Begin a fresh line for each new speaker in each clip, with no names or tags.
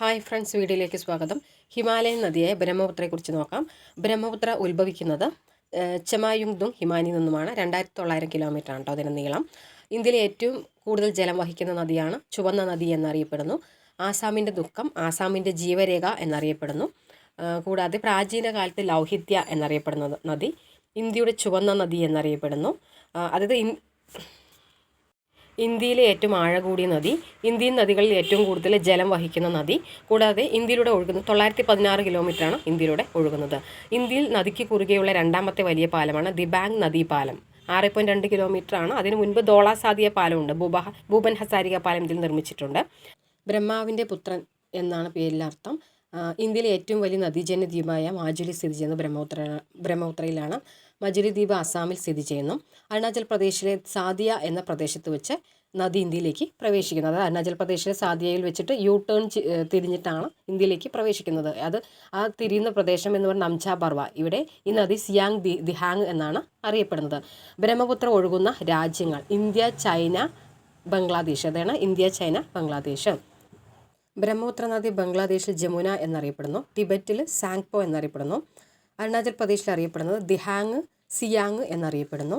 Hi friends വീഡിയോയിലേക്ക് സ്വാഗതം. Himalayan നദിയായ ബ്രഹ്മപുത്രയെക്കുറിച്ച് നോക്കാം. ബ്രഹ്മപുത്ര ഉത്ഭവിക്കുന്നത് ചെമായുങ്തും ഹിമാനിയിൽ നിന്നുമാണ്. രണ്ടായിരത്തി തൊള്ളായിരം കിലോമീറ്റർ ആണ് കേട്ടോ അതിന് നീളം. ഇന്ത്യയിലെ ഏറ്റവും കൂടുതൽ ജലം വഹിക്കുന്ന നദിയാണ് ചുവന്ന നദി എന്നറിയപ്പെടുന്നു. ആസാമിന്റെ ദുഃഖം ആസാമിന്റെ ജീവരേഖ എന്നറിയപ്പെടുന്നു. കൂടാതെ പ്രാചീന കാലത്ത് ലൗഹിത്യ എന്നറിയപ്പെടുന്ന നദി ഇന്ത്യയുടെ ചുവന്ന നദി എന്നറിയപ്പെടുന്നു. അതായത് ഇന്ത്യയിലെ ഏറ്റവും ആഴ കൂടിയ നദി ഇന്ത്യൻ നദികളിൽ ഏറ്റവും കൂടുതൽ ജലം വഹിക്കുന്ന നദി. കൂടാതെ ഇന്ത്യയിലൂടെ ഒഴുകുന്ന തൊള്ളായിരത്തി പതിനാറ് കിലോമീറ്ററാണ് ഇന്ത്യയിലൂടെ ഒഴുകുന്നത്. ഇന്ത്യയിൽ നദിക്ക് കുറുകെയുള്ള രണ്ടാമത്തെ വലിയ പാലമാണ് ദിബാങ് നദീ പാലം. ആറ് പോയിന്റ് രണ്ട് കിലോമീറ്റർ ആണ് അതിനു മുൻപ് ധോളാസാദിയ പാലമുണ്ട്. ഭൂബ ഭൂപൻ ഹസാരിക പാലം ഇതിൽ നിർമ്മിച്ചിട്ടുണ്ട്. ബ്രഹ്മാവിന്റെ പുത്രൻ എന്നാണ് പേരിലെ അർത്ഥം ആ, ഇന്ത്യയിലെ ഏറ്റവും വലിയ നദീജന്യ ദ്വീപായ മാജുലി സ്ഥിതി ചെയ്യുന്നത് ബ്രഹ്മപുത്ര ബ്രഹ്മപുത്രയിലാണ്. മജുലി ദ്വീപ് അസാമിൽ സ്ഥിതി ചെയ്യുന്നു. അരുണാചൽ പ്രദേശിലെ സാദിയ എന്ന പ്രദേശത്ത് വെച്ച് നദി ഇന്ത്യയിലേക്ക് പ്രവേശിക്കുന്നത് അതായത് അരുണാചൽ പ്രദേശിലെ സാദിയയിൽ വെച്ചിട്ട് യു ടേൺ തിരിഞ്ഞിട്ടാണ് ഇന്ത്യയിലേക്ക് പ്രവേശിക്കുന്നത്. അത് ആ തിരിയുന്ന പ്രദേശം എന്ന് പറഞ്ഞാൽ നംചാ പർവ. ഇവിടെ ഈ നദി സിയാങ് ദി ദിഹാങ് എന്നാണ് അറിയപ്പെടുന്നത്. ബ്രഹ്മപുത്ര ഒഴുകുന്ന രാജ്യങ്ങൾ ഇന്ത്യ ചൈന ബംഗ്ലാദേശ്. അതാണ് ഇന്ത്യ ചൈന ബംഗ്ലാദേശ്. ബ്രഹ്മപുത്ര നദി ബംഗ്ലാദേശിൽ ജമുന എന്നറിയപ്പെടുന്നു ടിബറ്റിൽ സാങ്പോ എന്നറിയപ്പെടുന്നു അരുണാചൽ പ്രദേശിൽ അറിയപ്പെടുന്നത് ദിഹാങ് സിയാങ് എന്നറിയപ്പെടുന്നു.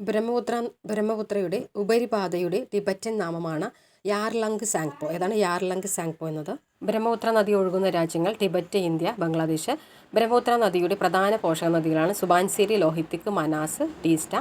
ബ്രഹ്മപുത്ര ബ്രഹ്മപുത്രയുടെ ഉപരിപാതയുടെ ടിബറ്റൻ നാമമാണ് യാർലങ് സാങ്പോ. ഏതാണ് യാർലങ് സാങ്പോ എന്നത്? ബ്രഹ്മപുത്ര നദി ഒഴുകുന്ന രാജ്യങ്ങൾ ടിബറ്റ് ഇന്ത്യ ബംഗ്ലാദേശ്. ബ്രഹ്മപുത്ര നദിയുടെ പ്രധാന പോഷക നദികളാണ് സുബാൻസിരി ലോഹിത്തിക് മനാസ് ടീസ്റ്റ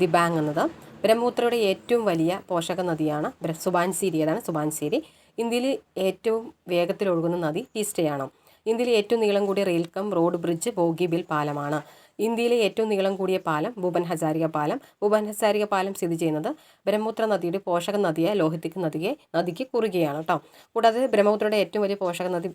ദിബാങ് എന്നത്. ബ്രഹ്മപുത്രയുടെ ഏറ്റവും വലിയ പോഷക നദിയാണ് സുബാൻസേരി. അതാണ് സുബാൻസിരി. ഇന്ത്യയിൽ ഏറ്റവും വേഗത്തിൽ ഒഴുകുന്ന നദി ടീസ്റ്റയാണ് ഇന്ത്യയിലെ ഏറ്റവും നീളം കൂടിയ rail cum road bridge Bogibeel പാലമാണ്. ഇന്ത്യയിലെ ഏറ്റവും നീളം കൂടിയ പാലം ഭൂപൻ ഹസാരിക പാലം. ഭൂപൻ ഹസാരിക പാലം സ്ഥിതി ചെയ്യുന്നത് ബ്രഹ്മപുത്ര നദിയുടെ പോഷക നദിയായ ലോഹിത്തിക് നദിയെ നദിക്ക് കുറുകയാണ് കേട്ടോ കൂടാതെ ബ്രഹ്മപുത്രയുടെ ഏറ്റവും വലിയ പോഷക നദി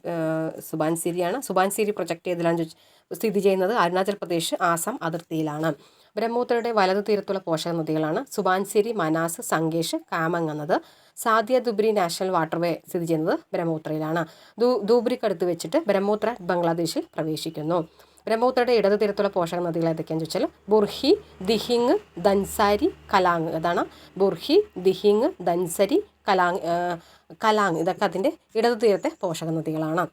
സുബാൻസിരിയാണ്. സുബാൻസിരി പ്രൊജക്ട് ഏതിലാണ് സ്ഥിതി ചെയ്യുന്നത് അരുണാചൽ പ്രദേശ് ആസാം അതിർത്തിയിലാണ്. ബ്രഹ്മപുത്രയുടെ വലതു തീരത്തുള്ള പോഷക നദികളാണ് സുബാൻസിരി മനാസ് സംഗേഷ് കാമങ് എന്നത് സാദിയ ദുബ്രി നാഷണൽ വാട്ടർവേ സ്ഥിതി ചെയ്യുന്നത് ബ്രഹ്മപുത്രയിലാണ്. ദൂ ദൂബ്രിക്കടുത്ത് വെച്ചിട്ട് ബ്രഹ്മപുത്ര ബംഗ്ലാദേശിൽ പ്രവേശിക്കുന്നു. ബ്രഹ്മപുത്രയുടെ ഇടത് തീരത്തുള്ള പോഷക നദികൾ ഏതൊക്കെയാണെന്ന് ചോദിച്ചാൽ ബുർഹി ദിഹിങ് ദൻസാരി കലാങ്. അതാണ് ബുർഹി ദിഹിങ് ദൻസരി കലാങ് കലാങ്. ഇതൊക്കെ അതിന്റെ ഇടതു തീരത്തെ പോഷക നദികളാണ്.